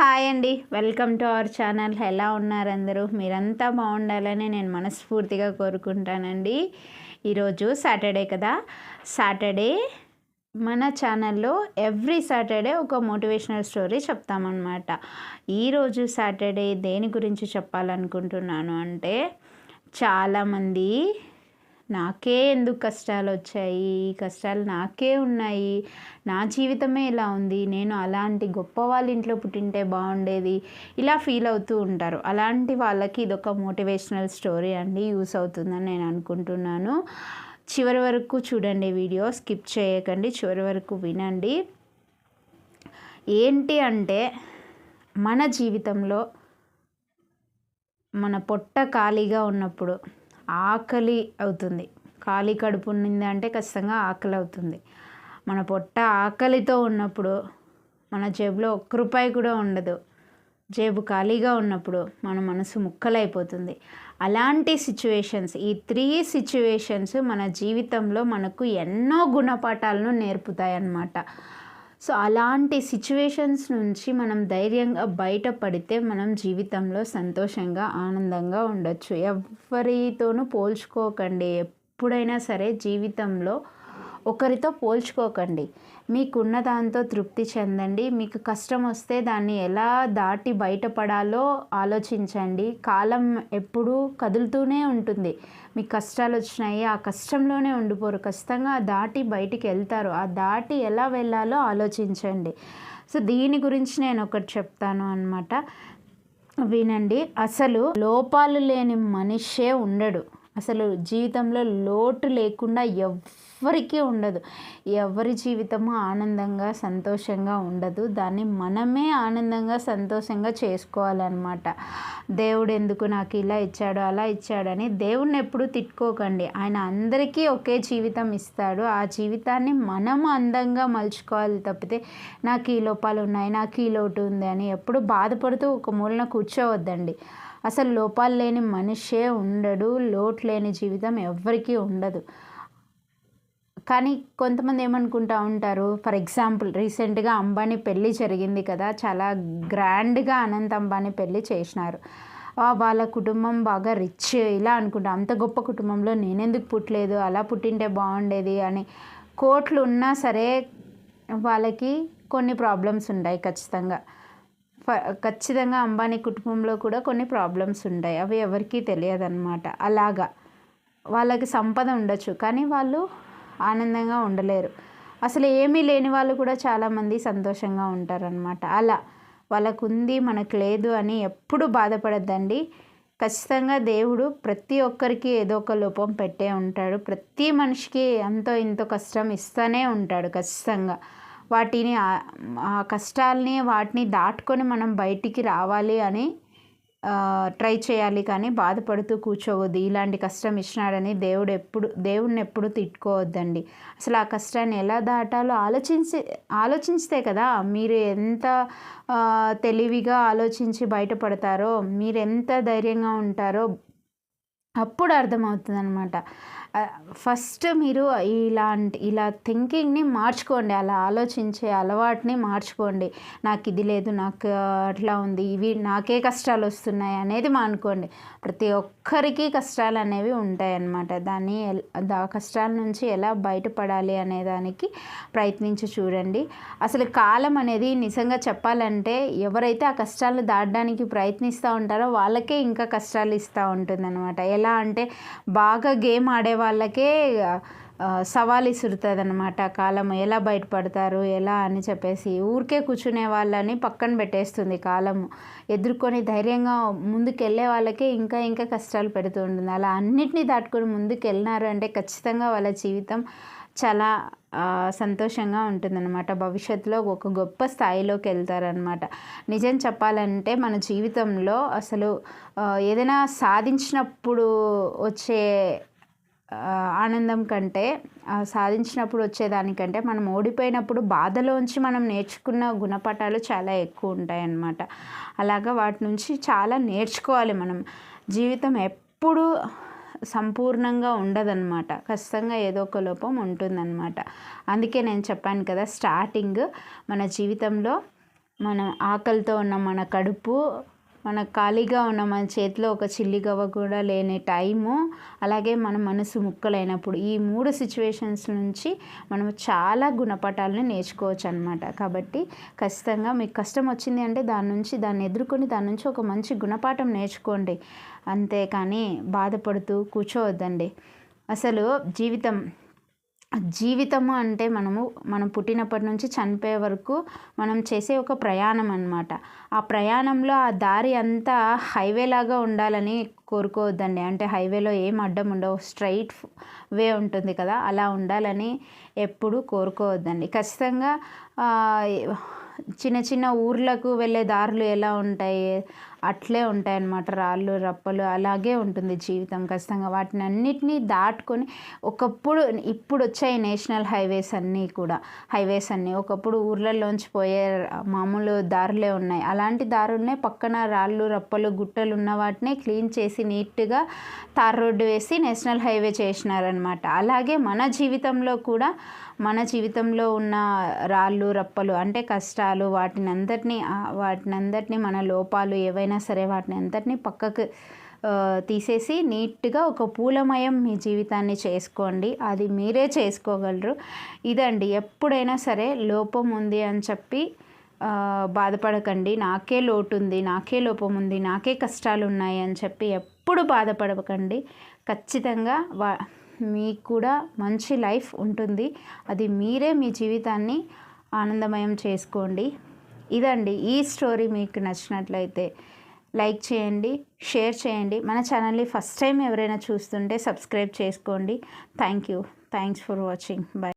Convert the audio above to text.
Hi అండి. Welcome to our channel. ఎలా ఉన్నారు అందరూ? మీరంతా బాగుండాలని నేను మనస్ఫూర్తిగా కోరుకుంటానండి. ఈరోజు సాటర్డే కదా. సాటర్డే మన ఛానల్లో ఎవ్రీ సాటర్డే ఒక మోటివేషనల్ స్టోరీ చెప్తామన్నమాట. ఈరోజు సాటర్డే దేని గురించి చెప్పాలనుకుంటున్నాను అంటే చాలామంది నాకే ఎందుకు కష్టాలు వచ్చాయి ఈ కష్టాలు నాకే ఉన్నాయి. నా జీవితమే ఇలా ఉంది. నేను అలాంటి గొప్ప వాళ్ళ ఇంట్లో పుట్టింటే బాగుండేది ఇలా ఫీల్ అవుతూ ఉంటారు. అలాంటి వాళ్ళకి ఇదొక మోటివేషనల్ స్టోరీ అండి. యూస్ అవుతుందని నేను అనుకుంటున్నాను. చివరి వరకు చూడండి వీడియో. స్కిప్ చేయకండి. చివరి వరకు వినండి. ఏంటి అంటే మన జీవితంలో మన పొట్ట ఖాళీగా ఉన్నప్పుడు ఆకలి అవుతుంది. ఖాళీ కడుపు ఉన్నింది అంటే ఖచ్చితంగా ఆకలి అవుతుంది. మన పొట్ట ఆకలితో ఉన్నప్పుడు మన జేబులో ఒక్క రూపాయి కూడా ఉండదు. జేబు ఖాళీగా ఉన్నప్పుడు మన మనసు ముక్కలైపోతుంది. అలాంటి సిచ్యువేషన్స్ ఈ త్రీ సిచ్యువేషన్స్ మన జీవితంలో మనకు ఎన్నో గుణపాఠాలను నేర్పుతాయి అన్నమాట సో అలాంటి సిచ్యువేషన్స్ నుంచి మనం ధైర్యంగా బయటపడితే మనం జీవితంలో సంతోషంగా ఆనందంగా ఉండొచ్చు. ఎవరితోనూ పోల్చుకోకండి. ఎప్పుడైనా సరే జీవితంలో ఒకరితో పోల్చుకోకండి. మీకున్న దాంతో తృప్తి చెందండి. మీకు కష్టం వస్తే దాన్ని ఎలా దాటి బయటపడాలో ఆలోచించండి. కాలం ఎప్పుడూ కదులుతూనే ఉంటుంది. మీకు కష్టాలు వచ్చినాయి. ఆ కష్టంలోనే ఉండిపోరు. ఖచ్చితంగా ఆ దాటి బయటికి వెళ్తారు. ఆ దాటి ఎలా వెళ్ళాలో ఆలోచించండి. సో దీని గురించి నేను ఒకటి చెప్తాను అనమాట వినండి. అసలు లోపాలు లేని మనిషే ఉండడు. అసలు జీవితంలో లోటు లేకుండా ఎవ్వరికీ ఉండదు. ఎవరి జీవితము ఆనందంగా సంతోషంగా ఉండదు. దాన్ని మనమే ఆనందంగా సంతోషంగా చేసుకోవాలన్నమాట. దేవుడు ఎందుకు నాకు ఇలా ఇచ్చాడు అలా ఇచ్చాడని దేవుడిని ఎప్పుడు తిట్టుకోకండి. ఆయన అందరికీ ఒకే జీవితం ఇస్తాడు. ఆ జీవితాన్ని మనం అందంగా మలుచుకోవాలి తప్పితే నాకు ఈ లోపాలు ఉన్నాయి నాకు ఈ లోటు ఉంది అని ఎప్పుడు బాధపడుతూ ఒక మూలన కూర్చోవద్దండి. అసలు లోపాలు లేని మనిషే ఉండడు లోటు లేని జీవితం ఎవ్వరికీ ఉండదు. కానీ కొంతమంది ఏమనుకుంటా ఉంటారు ఫర్ ఎగ్జాంపుల్ రీసెంట్గా అంబానీ పెళ్ళి జరిగింది కదా చాలా గ్రాండ్గా అనంత్ అంబానీ పెళ్ళి చేసినారు. వాళ్ళ కుటుంబం బాగా రిచ్ ఇలా అనుకుంటా అంత గొప్ప కుటుంబంలో నేనెందుకు పుట్టలేదు అలా పుట్టింటే బాగుండేది అని కోట్లు ఉన్నా సరే వాళ్ళకి కొన్ని ప్రాబ్లమ్స్ ఉంటాయి ఖచ్చితంగా. ఖచ్చితంగా అంబానీ కుటుంబంలో కూడా కొన్ని ప్రాబ్లమ్స్ ఉంటాయి. అవి ఎవరికీ తెలియదు అనమాట అలాగా. వాళ్ళకి సంపద ఉండొచ్చు కానీ వాళ్ళు ఆనందంగా ఉండలేరు. అసలు ఏమీ లేని వాళ్ళు కూడా చాలామంది సంతోషంగా ఉంటారనమాట అలా. వాళ్ళకు ఉంది మనకు లేదు అని ఎప్పుడు బాధపడద్దండి. ఖచ్చితంగా దేవుడు ప్రతి ఒక్కరికి ఏదో ఒక లోపం పెట్టే ఉంటాడు. ప్రతి మనిషికి ఎంతో ఇంతో కష్టం ఇస్తూనే ఉంటాడు ఖచ్చితంగా. వాటిని ఆ కష్టాలని వాటిని దాటుకొని మనం బయటికి రావాలి అని ట్రై చేయాలి. కానీ బాధపడుతూ కూర్చోవద్దు. ఇలాంటి కష్టం ఇచ్చినాడని దేవుడు ఎప్పుడు దేవుడిని ఎప్పుడు తిట్టుకోవద్దండి. అసలు ఆ కష్టాన్ని ఎలా దాటాలో ఆలోచించి ఆలోచిస్తే కదా మీరు ఎంత తెలివిగా ఆలోచించి బయటపడతారో మీరు ఎంత ధైర్యంగా ఉంటారో అప్పుడు అర్థమవుతుంది అనమాట ఫస్ట్ మీరు ఇలాంటి ఇలా థింకింగ్ని మార్చుకోండి అలా ఆలోచించే అలవాటుని మార్చుకోండి. నాకు ఇది లేదు నాకు అట్లా ఉంది ఇవి నాకే కష్టాలు వస్తున్నాయి అనేది మానుకోండి. ప్రతి ఒక్కరికి కష్టాలు అనేవి ఉంటాయన్నమాట. దాన్ని ఆ కష్టాల నుంచి ఎలా బయటపడాలి అనే దానికి ప్రయత్నించి చూడండి. అసలు కాలం అనేది నిజంగా చెప్పాలంటే ఎవరైతే ఆ కష్టాలు దాటడానికి ప్రయత్నిస్తూ ఉంటారో వాళ్ళకే ఇంకా కష్టాలు ఇస్తూ ఉంటుందన్నమాట. ఎలా అంటే బాగా గేమ్ ఆడే వాళ్ళకే సవాల్ ఇసురుతుంది అనమాట కాలం ఎలా బయటపడతారు ఎలా అని చెప్పేసి. ఊరికే కూర్చునే వాళ్ళని పక్కన పెట్టేస్తుంది కాలము ఎదుర్కొని ధైర్యంగా ముందుకెళ్ళే వాళ్ళకే ఇంకా ఇంకా కష్టాలు పెడుతూ ఉంటుంది. అలా అన్నిటినీ దాటుకొని ముందుకు వెళ్ళినారు అంటే ఖచ్చితంగా వాళ్ళ జీవితం చాలా సంతోషంగా ఉంటుందన్నమాట. భవిష్యత్తులో ఒక గొప్ప స్థాయిలోకి వెళ్తారనమాట నిజం చెప్పాలంటే మన జీవితంలో అసలు ఏదైనా సాధించినప్పుడు వచ్చే ఆనందం కంటే సాధించినప్పుడు వచ్చేదానికంటే మనం ఓడిపోయినప్పుడు బాధలోంచి మనం నేర్చుకున్న గుణపాఠాలు చాలా ఎక్కువ ఉంటాయి అన్నమాట అలాగా వాటి నుంచి చాలా నేర్చుకోవాలి మనం. జీవితం ఎప్పుడు సంపూర్ణంగా ఉండదన్నమాట. ఖచ్చితంగా ఏదో ఒక లోపం ఉంటుందన్నమాట. అందుకే నేను చెప్పాను కదా స్టార్టింగ్ మన జీవితంలో మనం ఆకలితో ఉన్న మన కడుపు మన ఖాళీగా ఉన్న మన చేతిలో ఒక చిల్లి గవ్వ కూడా లేని టైము. అలాగే మన మనసు ముక్కలైనప్పుడు ఈ మూడు సిచ్యువేషన్స్ నుంచి మనం చాలా గుణపాఠాలని నేర్చుకోవచ్చు అనమాట కాబట్టి ఖచ్చితంగా మీకు కష్టం వచ్చింది అంటే దాని నుంచి దాన్ని ఎదుర్కొని దాని నుంచి ఒక మంచి గుణపాఠం నేర్చుకోండి. అంతేకాని బాధపడుతూ కూర్చోవద్దండి. అసలు జీవితం జీవితము అంటే మనము మనం పుట్టినప్పటి నుంచి చనిపోయే వరకు మనం చేసే ఒక ప్రయాణం అనమాట ఆ ప్రయాణంలో ఆ దారి అంతా హైవే లాగా ఉండాలని కోరుకోవద్దండి. అంటే హైవేలో ఏం అడ్డం ఉండవు. స్ట్రైట్ వే ఉంటుంది కదా అలా ఉండాలని ఎప్పుడు కోరుకోవద్దండి. ఖచ్చితంగా చిన్న చిన్న ఊర్లకు వెళ్ళే దారులు ఎలా ఉంటాయి? అట్లే ఉంటాయి అన్నమాట రాళ్ళు రప్పలు అలాగే ఉంటుంది జీవితం ఖచ్చితంగా. వాటిని అన్నిటినీ దాటుకొని ఒకప్పుడు ఇప్పుడు వచ్చాయి నేషనల్ హైవేస్ అన్నీ కూడా. హైవేస్ అన్నీ. ఒకప్పుడు ఊర్లలోంచి పోయే మామూలు దారులే ఉన్నాయి. అలాంటి దారులనే పక్కన రాళ్ళు రప్పలు గుట్టలు ఉన్న వాటిని క్లీన్ చేసి నీట్గా తార్ రోడ్డు వేసి నేషనల్ హైవే చేసినారనమాట అలాగే మన జీవితంలో కూడా మన జీవితంలో ఉన్న రాళ్ళు రప్పలు అంటే కష్టాలు వాటిని అందరినీ వాటిని అందరినీ మన లోపాలు ఏవైనా సరే వాటిని అంతటినీ పక్కకు తీసేసి నీట్గా ఒక పూలమయం మీ జీవితాన్ని చేసుకోండి. అది మీరే చేసుకోగలరు. ఇదండి ఎప్పుడైనా సరే లోపం ఉంది అని చెప్పి బాధపడకండి. నాకే లోటు ఉంది నాకే లోపం ఉంది నాకే కష్టాలు ఉన్నాయి అని చెప్పి ఎప్పుడు బాధపడకండి. ఖచ్చితంగా వా మీకు కూడా మంచి లైఫ్ ఉంటుంది. అది మీరే మీ జీవితాన్ని ఆనందమయం చేసుకోండి. ఇదండి ఈ స్టోరీ మీకు నచ్చినట్లయితే లైక్ చేయండి షేర్ చేయండి. మన ఛానల్ని ఫస్ట్ టైం ఎవరైనా చూస్తుంటే సబ్స్క్రైబ్ చేసుకోండి. Thank you. Thanks for watching. Bye